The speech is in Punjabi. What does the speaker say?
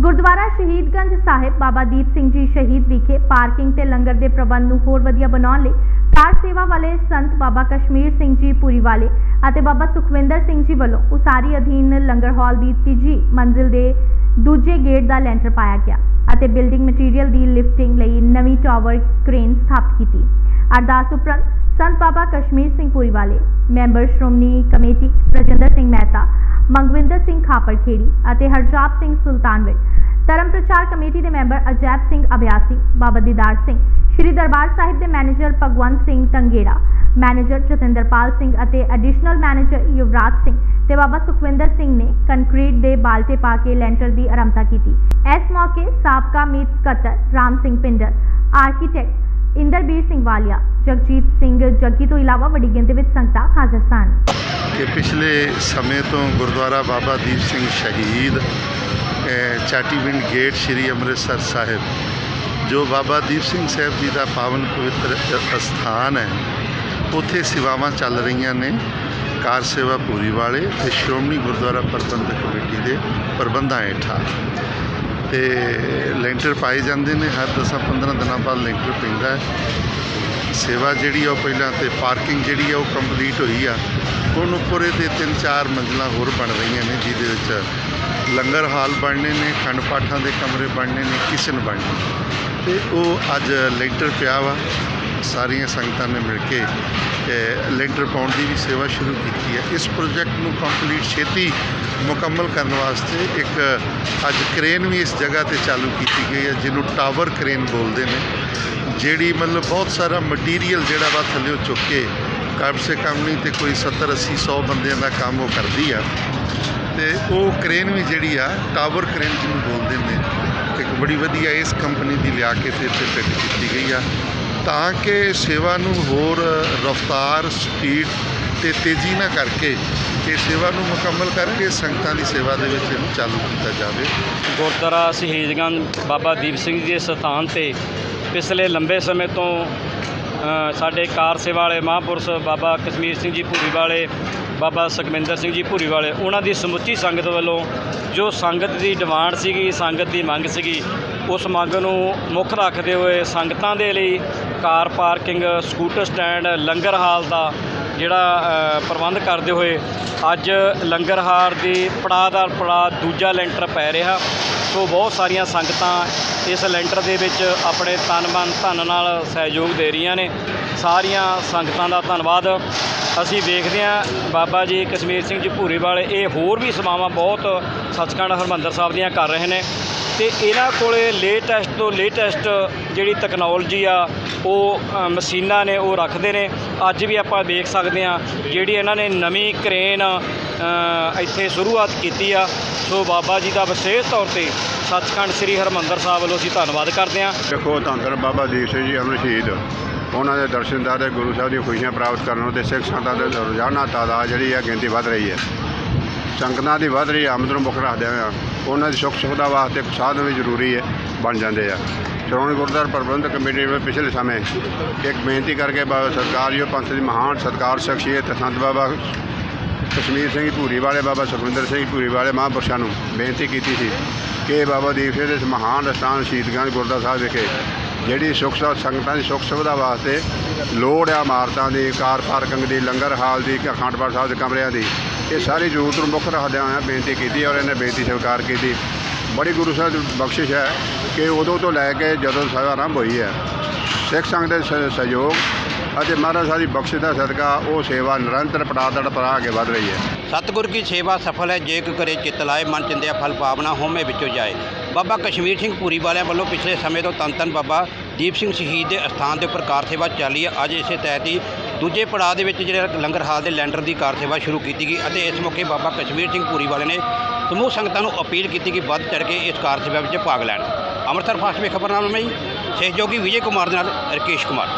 ਗੁਰਦੁਆਰਾ ਸ਼ਹੀਦਗੰਜ ਸਾਹਿਬ ਬਾਬਾ ਦੀਪ ਸਿੰਘ ਜੀ ਸ਼ਹੀਦ ਵਿਖੇ ਪਾਰਕਿੰਗ ਤੇ ਲੰਗਰ ਦੇ ਪ੍ਰਬੰਧ ਨੂੰ ਹੋਰ ਵਧੀਆ ਬਣਾਉਣ ਲਈ ਕਾਰ ਸੇਵਾ ਵਾਲੇ ਸੰਤ ਬਾਬਾ ਕਸ਼ਮੀਰ ਸਿੰਘ ਜੀ ਪੂਰੀ ਵਾਲੇ ਅਤੇ ਬਾਬਾ ਸੁਖਵਿੰਦਰ ਸਿੰਘ ਜੀ ਵੱਲੋਂ ਉਸਾਰੀ ਅਧੀਨ ਲੰਗਰ ਹਾਲ ਦੀ ਤੀਜੀ ਮੰਜ਼ਿਲ ਦੇ ਦੂਜੇ ਗੇਟ ਦਾ ਲੈਂਟਰ ਪਾਇਆ ਗਿਆ ਅਤੇ ਬਿਲਡਿੰਗ ਮਟੀਰੀਅਲ ਦੀ ਲਿਫਟਿੰਗ ਲਈ ਨਵੀਂ ਟਾਵਰ ਕ੍ਰੇਨ ਸਥਾਪਿਤ ਕੀਤੀ। ਅਰਦਾਸ ਉਪਰੰਤ ਸੰਤ ਬਾਬਾ ਕਸ਼ਮੀਰ ਸਿੰਘ ਪੂਰੀ ਵਾਲੇ ਮੈਂਬਰ ਸ਼੍ਰੋਮਣੀ ਕਮੇਟੀ ਰਜਿੰਦਰ ਮੰਗਵਿੰਦਰ ਸਿੰਘ ਖਾਪੜਖੇੜੀ ਅਤੇ ਹਰਜਾਪ ਸਿੰਘ ਸੁਲਤਾਨਵਿੰਡ ਧਰਮ ਪ੍ਰਚਾਰ ਕਮੇਟੀ ਦੇ ਮੈਂਬਰ ਅਜੈਬ ਸਿੰਘ ਅਭਿਆਸੀ ਬਾਬਾ ਦੀਦਾਰ ਸਿੰਘ, ਸ਼੍ਰੀ ਦਰਬਾਰ ਸਾਹਿਬ ਦੇ ਮੈਨੇਜਰ ਭਗਵੰਤ ਸਿੰਘ ਟੰਗੇੜਾ, ਮੈਨੇਜਰ ਜਤਿੰਦਰਪਾਲ ਸਿੰਘ ਅਤੇ ਐਡੀਸ਼ਨਲ ਮੈਨੇਜਰ ਯੁਵਰਾਜ ਸਿੰਘ ਤੇ ਬਾਬਾ ਸੁਖਵਿੰਦਰ ਸਿੰਘ ਨੇ ਕੰਕਰੀਟ ਦੇ ਬਾਲਟੇ ਪਾ ਕੇ ਲੈਂਟਰ ਦੀ ਆਰੰਭਤਾ ਕੀਤੀ। ਇਸ ਮੌਕੇ ਸਾਬਕਾ ਮੀਤ ਸਕੱਤਰ ਰਾਮ ਸਿੰਘ ਪਿੰਡਰ, ਆਰਕੀਟੈਕਟ ਇੰਦਰਬੀਰ ਸਿੰਘ ਵਾਲੀਆ ਜਗਜੀਤ ਸਿੰਘ ਜੱਗੀ ਤੋਂ ਇਲਾਵਾ ਵੱਡੀ ਗਿਣਤੀ ਵਿੱਚ ਸੰਗਤਾਂ ਹਾਜ਼ਰ ਸਨ। ਕਿ ਪਿਛਲੇ ਸਮੇਂ ਤੋਂ ਗੁਰਦੁਆਰਾ ਬਾਬਾ ਦੀਪ ਸਿੰਘ ਸ਼ਹੀਦ ਅਹ, ਚਾਟੀਵਿੰਡ ਗੇਟ ਸ੍ਰੀ ਅੰਮ੍ਰਿਤਸਰ ਸਾਹਿਬ ਜੋ ਬਾਬਾ ਦੀਪ ਸਿੰਘ ਸਾਹਿਬ ਜੀ ਦਾ ਪਾਵਨ ਪਵਿੱਤਰ ਅ- ਅਸਥਾਨ ਹੈ ਉੱਥੇ ਸੇਵਾਵਾਂ ਚੱਲ ਰਹੀਆਂ ਨੇ। ਕਾਰ ਸੇਵਾ ਪੂਰੀ ਵਾਲੇ ਤੇ ਸ਼੍ਰੋਮਣੀ ਗੁਰਦੁਆਰਾ ਪ੍ਰਬੰਧਕ ਕਮੇਟੀ ਦੇ ਪ੍ਰਬੰਧਾਂ ਹੇਠਾਂ। ਤੇ ਲੈਂਟਰ ਪਾਏ ਜਾਂਦੇ ਨੇ, ਹਰ 10-15 ਦਿਨਾਂ ਬਾਅਦ ਲੈਂਟਰ ਪੈਂਦਾ ਹੈ। ਸੇਵਾ ਜਿਹੜੀ ਆ ਉਹ ਪਹਿਲਾਂ ਤੇ ਪਾਰਕਿੰਗ ਜਿਹੜੀ ਆ ਉਹ ਕੰਪਲੀਟ ਹੋਈ ਆ। ਹੁਣ ਉੱਪਰ ਇਹਦੇ ਤਿੰਨ ਚਾਰ ਮੰਜ਼ਲਾਂ ਹੋਰ ਬਣ ਰਹੀਆਂ ਨੇ, ਜਿਹਦੇ ਵਿੱਚ ਲੰਗਰ ਹਾਲ ਬਣਨੇ ਨੇ, ਖੰਡ ਪਾਠਾਂ ਦੇ ਕਮਰੇ ਬਣਨੇ ਨੇ, ਕਿਚਨ ਬਣਨੀ ਤੇ ਉਹ ਅੱਜ ਲੈਂਟਰ ਪਿਆ ਵਾ। ਸਾਰੀਆਂ ਸੰਗਤਾਂ ਨੇ ਮਿਲ ਕੇ ਲੈਂਟਰ ਪਾਉਣ ਦੀ ਵੀ ਸੇਵਾ ਸ਼ੁਰੂ ਕੀਤੀ ਹੈ। ਇਸ ਪ੍ਰੋਜੈਕਟ ਨੂੰ ਕੰਪਲੀਟ ਛੇਤੀ ਮੁਕੰਮਲ ਕਰਨ ਵਾਸਤੇ ਇੱਕ, ਅੱਜ ਕ੍ਰੇਨ ਵੀ ਇਸ ਜਗ੍ਹਾ ਤੇ ਚਾਲੂ ਕੀਤੀ ਗਈ ਹੈ, ਜਿਹਨੂੰ ਟਾਵਰ ਕ੍ਰੇਨ ਬੋਲਦੇ ਨੇ, ਜਿਹੜੀ ਮਤਲਬ ਬਹੁਤ ਸਾਰਾ ਮਟੀਰੀਅਲ ਜਿਹੜਾ ਵਾ ਥੱਲੇ ਚੁੱਕ ਕੇ, ਕਮ ਸੇ ਕਮ ਨਹੀਂ ਤੇ ਕੋਈ 70 80 100 ਬੰਦਿਆਂ ਦਾ ਕੰਮ ਉਹ ਕਰਦੀ ਆ। ਤੇ ਉਹ ਕ੍ਰੇਨ ਵੀ ਜਿਹੜੀ ਆ, ਟਾਵਰ ਕ੍ਰੇਨ ਜਿਹਨੂੰ ਬੋਲਦੇ ਨੇ, ਇੱਕ ਬੜੀ ਵਧੀਆ ਇਸ ਕੰਪਨੀ ਦੀ ਲਿਆ ਕੇ ਤੇ ਇੱਥੇ ਫਿੱਟ ਕੀਤੀ ਗਈ ਆ। ਤਾਂ ਕਿ ਸੇਵਾ ਨੂੰ ਹੋਰ ਰਫ਼ਤਾਰ, ਸਪੀਡ ਤੇ ਤੇਜ਼ੀ ਨਾਲ ਕਰਕੇ ਇਹ ਸੇਵਾ ਨੂੰ ਮੁਕੰਮਲ ਕਰਕੇ ਸੰਗਤਾਂ ਦੀ ਸੇਵਾ ਦੇ ਵਿੱਚ ਇਹਨੂੰ ਚਾਲੂ ਕੀਤਾ ਜਾਵੇ। ਗੁਰਦੁਆਰਾ ਸ਼ਹੀਦਗੰਜ ਬਾਬਾ ਦੀਪ ਸਿੰਘ ਜੀ ਦੇ ਸਥਾਨ ਤੇ ਪਿਛਲੇ ਲੰਬੇ ਸਮੇਂ ਤੋਂ ਸਾਡੇ ਕਾਰ ਸੇਵਾ ਵਾਲੇ ਮਹਾਂਪੁਰਸ਼ ਬਾਬਾ ਕਸ਼ਮੀਰ ਸਿੰਘ ਜੀ ਭੂਰੀ ਵਾਲੇ, ਬਾਬਾ ਸੁਖਮਿੰਦਰ ਸਿੰਘ ਜੀ ਭੂਰੀ ਵਾਲੇ, ਉਹਨਾਂ ਦੀ ਸਮੁੱਚੀ ਸੰਗਤ ਵੱਲੋਂ ਜੋ ਸੰਗਤ ਦੀ ਡਿਮਾਂਡ ਸੀਗੀ, ਸੰਗਤ ਦੀ ਮੰਗ ਸੀਗੀ, ਉਸ ਮੰਗ ਨੂੰ ਮੁੱਖ ਰੱਖਦੇ ਹੋਏ ਸੰਗਤਾਂ ਦੇ ਲਈ car parking, scooter stand, langar hall ਦਾ ਜਿਹੜਾ ਪ੍ਰਬੰਧ ਕਰਦੇ ਹੋਏ ਅੱਜ ਲੰਗਰ ਹਾਲ ਦੀ ਪੜਾਅ ਦਾ ਪੜਾਅ ਦੂਜਾ ਲੈਂਟਰ ਪੈ ਰਿਹਾ। ਸੋ ਬਹੁਤ ਸਾਰੀਆਂ ਸੰਗਤਾਂ ਇਸ ਲੈਂਟਰ ਦੇ ਵਿੱਚ ਆਪਣੇ ਤਨ ਮਨ ਧਨ ਨਾਲ ਸਹਿਯੋਗ ਦੇ ਰਹੀਆਂ ਨੇ। ਸਾਰੀਆਂ ਸੰਗਤਾਂ ਦਾ ਧੰਨਵਾਦ। ਅਸੀਂ ਵੇਖਦੇ ਹਾਂ ਬਾਬਾ ਜੀ ਕਸ਼ਮੀਰ ਸਿੰਘ ਜੀ ਭੂਰੀ ਵਾਲੇ, ਇਹ ਹੋਰ ਵੀ ਸੇਵਾਵਾਂ ਬਹੁਤ ਸੱਚਖੰਡ ਹਰਮੰਦਰ ਸਾਹਿਬ ਦੀਆਂ ਕਰ ਰਹੇ ਨੇ। ਤੇ ਇਹਨਾਂ ਕੋਲੇ ਲੇਟੈਸਟ ਤੋਂ ਲੇਟੈਸਟ ਜਿਹੜੀ ਟੈਕਨੋਲੋਜੀ ਆ ਉਹ ਮਸ਼ੀਨਾਂ ਨੇ, ਉਹ ਰੱਖਦੇ ਨੇ। ਅੱਜ ਵੀ ਆਪਾਂ ਦੇਖ ਸਕਦੇ ਹਾਂ, ਜਿਹੜੀ ਇਹਨਾਂ ਨੇ ਨਵੀਂ ਕ੍ਰੇਨ ਇੱਥੇ ਸ਼ੁਰੂਆਤ ਕੀਤੀ ਆ। ਸੋ ਬਾਬਾ ਜੀ ਦਾ ਵਿਸ਼ੇਸ਼ ਤੌਰ ਤੇ ਸੱਚਖੰਡ ਸ੍ਰੀ ਹਰਮੰਦਰ ਸਾਹਿਬ ਵੱਲੋਂ ਅਸੀਂ ਧੰਨਵਾਦ ਕਰਦੇ ਹਾਂ। ਦੇਖੋ ਧੰਨ ਧੰਨ ਬਾਬਾ ਦੀਪ ਸਿੰਘ ਜੀ ਅਮਰ ਸ਼ਹੀਦ। ਉਹਨਾਂ ਦੇ ਦਰਸ਼ਨ ਦਾ ਦੇ ਗੁਰੂ ਸਾਹਿਬ ਦੀਆਂ ਖੁਸ਼ੀਆਂ ਪ੍ਰਾਪਤ ਕਰਨ ਨੂੰ ਤੇ ਸਿੱਖ ਸੰਗਤਾਂ ਦੇ ਰੋਜ਼ਾਨਾ ਤਾਦਾਦ ਜਿਹੜੀ ਆ, ਗਿਣਤੀ ਵੱਧ ਰਹੀ ਹੈ। ਸੰਗਤਾਂ ਦੀ ਵੱਧ ਰਹੀ ਆਮਦ ਨੂੰ ਮੁੱਖ ਰੱਖਦਿਆਂ ਹੋਇਆਂ। ਉਹਨਾਂ ਦੀ ਸੁੱਖ ਸੁਵਿਧਾ ਵਾਸਤੇ ਇੱਕ ਸਾਧਨ ਵੀ ਜ਼ਰੂਰੀ ਹੈ। ਬਣ ਜਾਂਦੇ ਆ। ਸ਼੍ਰੋਮਣੀ ਗੁਰਦੁਆਰਾ ਪ੍ਰਬੰਧਕ ਕਮੇਟੀ ਨੇ ਪਿਛਲੇ ਸਮੇਂ ਇੱਕ ਬੇਨਤੀ ਕਰਕੇ ਬਾਬਾ ਸਰਕਾਰਯੋਗ ਪੰਥ ਦੀ ਮਹਾਨ ਸਤਿਕਾਰ ਸ਼ਖਸੀਅਤ ਸੰਤ ਬਾਬਾ ਕਸ਼ਮੀਰ ਸਿੰਘ ਧੂਰੀ ਵਾਲੇ ਬਾਬਾ ਸੁਖਵਿੰਦਰ ਸਿੰਘ ਧੂਰੀ ਵਾਲੇ ਮਹਾਂਪੁਰਸ਼ਾਂ ਨੂੰ ਬੇਨਤੀ ਕੀਤੀ ਸੀ ਕਿ ਬਾਬਾ ਦੀਪ ਸਿੰਘ ਦੇ ਇਸ ਮਹਾਨ ਅਸਥਾਨ ਸ਼ਹੀਦਗੰਜ ਗੁਰਦੁਆਰਾ ਸਾਹਿਬ ਵਿਖੇ ਜਿਹੜੀ ਸੁੱਖ ਸੰਗਤਾਂ ਦੀ ਸੁੱਖ ਸੁਵਿਧਾ ਵਾਸਤੇ ਲੋੜ ਆ ਇਮਾਰਤਾਂ ਦੀ, ਕਾਰ ਪਾਰਕਿੰਗ ਦੀ, ਲੰਗਰ ਹਾਲ ਦੀ, ਅਖੰਡ ਪਾਠ ਸਾਹਿਬ ਦੇ ਕਮਰਿਆਂ ਦੀ, ਇਹ ਸਾਰੀ ਜ਼ਰੂਰਤ ਨੂੰ ਮੁੱਖ ਰੱਖਦਿਆਂ ਹੋਇਆਂ ਬੇਨਤੀ ਕੀਤੀ ਔਰ ਇਹਨੇ ਬੇਨਤੀ ਸਵੀਕਾਰ ਕੀਤੀ। ਬੜੀ ਗੁਰੂ ਸਾਹਿਬ ਦੀ ਬਖਸ਼ਿਸ਼ ਹੈ ਕਿ ਉਦੋਂ ਤੋਂ ਲੈ ਕੇ ਜਦੋਂ ਸੇਵਾ ਆਰੰਭ ਹੋਈ ਹੈ। ਸਿੱਖ ਸੰਗਤ ਦੇ ਸ- ਸਹਿਯੋਗ ਅਤੇ ਮਹਾਰਾਜ ਸਾਹਿਬ ਦੀ ਬਖਸ਼ਿਸ਼ ਦਾ ਸਦਕਾ ਉਹ ਸੇਵਾ ਨਿਰੰਤਰ ਪੜਾਅ ਦਰ ਪੜਾ ਕੇ ਵਧ ਰਹੀ ਹੈ। ਸਤਿਗੁਰ ਕੀ ਸੇਵਾ ਸਫਲ ਹੈ, ਜੇ ਕੋ ਕਰੇ ਚਿਤ ਲਾਏ, ਮਨ ਚਿੰਦਿਆ ਫਲ ਪਾਵਨਾ ਹੋਮੇ ਵਿੱਚੋਂ ਜਾਏ। ਬਾਬਾ ਕਸ਼ਮੀਰ ਸਿੰਘ ਪੂਰੀ ਵਾਲਿਆਂ ਵੱਲੋਂ ਪਿਛਲੇ ਸਮੇਂ ਤੋਂ ਤਨ ਤਨ ਬਾਬਾ ਦੀਪ ਸਿੰਘ ਸ਼ਹੀਦ ਦੇ ਅਸਥਾਨ ਦੇ ਉੱਪਰ ਕਾਰ ਸੇਵਾ ਚੱਲੀ ਹੈ। ਅੱਜ ਇਸੇ ਤਹਿਤ ਹੀ ਦੂਜੇ ਪੜਾਅ ਦੇ ਵਿੱਚ ਜਿਹੜਾ ਲੰਗਰ ਹਾਲ ਦੇ ਲੈਂਡਰ ਦੀ ਕਾਰ ਸੇਵਾ ਸ਼ੁਰੂ ਕੀਤੀ ਗਈ ਅਤੇ ਇਸ ਮੌਕੇ ਬਾਬਾ ਕਸ਼ਮੀਰ ਸਿੰਘ ਪੂਰੀ ਵਾਲੇ ਨੇ ਸਮੂਹ ਸੰਗਤਾਂ ਨੂੰ ਅਪੀਲ ਕੀਤੀ ਕਿ ਵੱਧ ਚੜ ਕੇ ਇਸ ਕਾਰ ਸੇਵਾ ਵਿੱਚ ਭਾਗ ਲੈਣ। ਅੰਮ੍ਰਿਤਸਰ ਫਾਸਟ ਵਿੱਚ ਖਬਰਨਾਮਾ ਲਈ ਸਹਿਯੋਗੀ ਵਿਜੇ ਕੁਮਾਰ ਦੇ ਨਾਲ ਰਕੇਸ਼ ਕੁਮਾਰ।